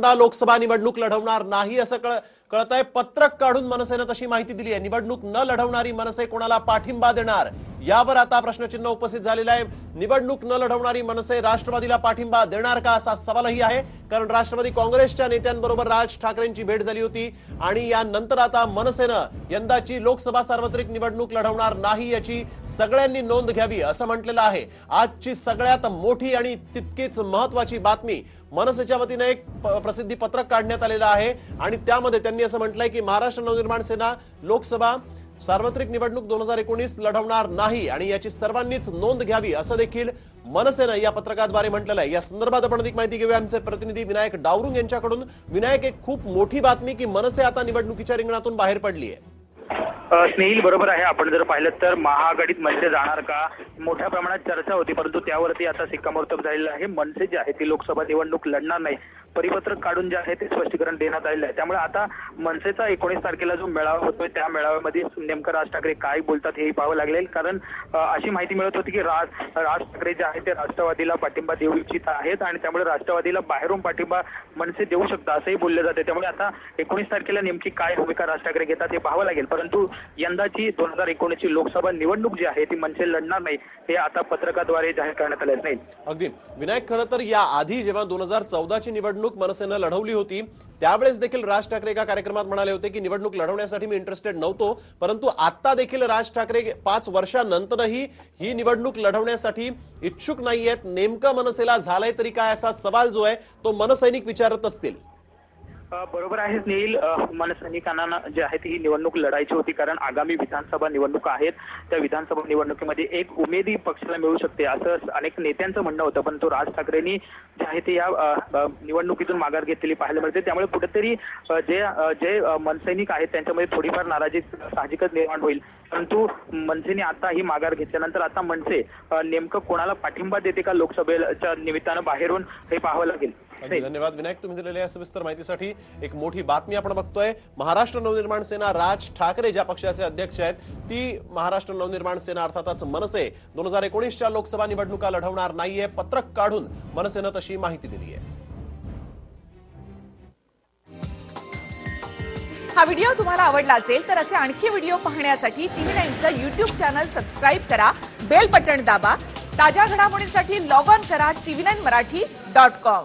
यंदा लोकसभा निवडणूक लढवणार नाही असं कळ कळत आहे पत्रक काढून मनसेनं तशी माहिती दिली आहे निवडणूक न लढवणारी मनसे कोणाला पाठिंबा देणार? यावर आता प्रश्नचिन्ह उपस्थित झालेलं आहे. निवडणूक न लढवणारी मनसे राष्ट्रवादीला पाठिंबा देणार का असा सवालही आहे. कारण राष्ट्रवादी काँग्रेसच्या नेत्यांबरोबर राज ठाकरेंची भेट झाली होती. आणि यानंतर आता मनसेनं यंदाची लोकसभा सार्वत्रिक निवडणूक लढवणार नाही याची सगळ्यांनी नोंद घ्यावी असं म्हटलेलं आहे. आजची सगळ्यात मोठी आणि तितकीच महत्वाची बातमी मनसेच्या वतीनं एक प्रसिद्धी पत्रक काढण्यात आलेलं आहे. आणि त्यामध्ये त्यांनी असं म्हटलंय की महाराष्ट्र नवनिर्माण सेना लोकसभा सार्वत्रिक निवडणूक दोन हजार एकोणीस लढवणार नाही आणि याची सर्वांनीच नोंद घ्यावी असं देखील मनसेनं या पत्रकाद्वारे म्हटलेलं आहे. या संदर्भात आपण अधिक माहिती घेऊया. आमचे प्रतिनिधी विनायक डावरुंग यांच्याकडून. विनायक एक खूप मोठी बातमी की मनसे आता निवडणुकीच्या रिंगणातून बाहेर पडली आहे स्नेहिल बरोबर आहे. आपण जर पाहिलं तर महाआघाडीत मनसे जाणार का? मोठ्या प्रमाणात चर्चा होती परंतु त्यावरती आता शिक्कामोर्तब झालेलं आहे. मनसे जे आहे ती लोकसभा निवडणूक लढणार नाही. परिपत्रक काढून जे आहे ते स्पष्टीकरण देण्यात आलेलं आहे. त्यामुळे आता मनसेचा एकोणीस तारखेला जो मेळावा होतोय त्या मेळाव्यामध्ये नेमकं राज ठाकरे काय बोलतात हे पाहावं लागेल कारण अशी माहिती मिळत होती की राज राज ठाकरे जे आहे ते राष्ट्रवादीला पाठिंबा देऊ इच्छित आहेत आणि त्यामुळे राष्ट्रवादीला बाहेरून पाठिंबा मनसे देऊ शकतात असंही बोलले जाते. त्यामुळे आता एकोणीस तारखेला नेमकी काय भूमिका राज ठाकरे घेतात हे पाहावं लागेल. परंतु यंदाची दोन हजार एकोणीसची लोकसभा निवडणूक जी आहे ती मनसे लढणार नाही हे आता पत्रकाद्वारे जाहीर करण्यात आले नाही. अगदी. विनायक खरं तर या आधी जेव्हा दोन हजार चौदाची निवडणूक मनसेनं लढवली होती त्यावेळेस देखील राज ठाकरे एका कार्यक्रमात म्हणाले होते की निवडणूक लढवण्यासाठी मी इंटरेस्टेड नव्हतो परंतु आता देखील राज ठाकरे पाच वर्षानंतरही ही निवडणूक लढवण्यासाठी इच्छुक नाहीयेत. नेमकं मनसेला झालंय तरी काय असा सवाल जो आहे तो मनसैनिक विचारत असतील. बरोबर आहे नील. अ, सैनिकांना जे आहे ती ही निवडणूक लढायची होती कारण आगामी विधानसभा निवडणुका आहेत. त्या विधानसभा निवडणुकीमध्ये एक उमेदी पक्षाला मिळू शकते असं अनेक नेत्यांचं म्हणणं होतं. पण तो राज ठाकरेंनी जे आहे ते या निवडणुकीतून माघार घेतलेली पाहायला मिळते. त्यामुळे कुठेतरी जे जे मनसैनिक आहेत त्यांच्यामध्ये थोडीफार नाराजी साहजिकच निर्माण होईल. परंतु मनसेने आता ही माघार घेतल्यानंतर आता मनसे नेमकं कोणाला पाठिंबा देते का लोकसभेच्या निमित्तानं बाहेरून हे पाहावं लागेल? धन्यवाद. विनायक तुम्ही दिलेल्या सविस्तर माहितीसाठी एक मोठी बातमी आपण बघतोय. महाराष्ट्र नवनिर्माण सेना राज ठाकरे ज्या पक्षाचे अध्यक्ष आहेत ती महाराष्ट्र नवनिर्माण सेना अर्थातच मनसे. दोन हजार एकोणीसच्या लोकसभा निवडणुका लढवणार नाहीये पत्रक काढून मनसेनं तशी माहिती दिली आहे हा व्हिडिओ तुम्हाला आवडला असेल तर असे आणखी व्हिडिओ पाहण्यासाठी टीव्ही नाईनचं युट्यूब चॅनल सबस्क्राईब करा बेल बटन दाबा ताज्या घडामोडींसाठी लॉग ऑन करा TV nine Marathi dot com.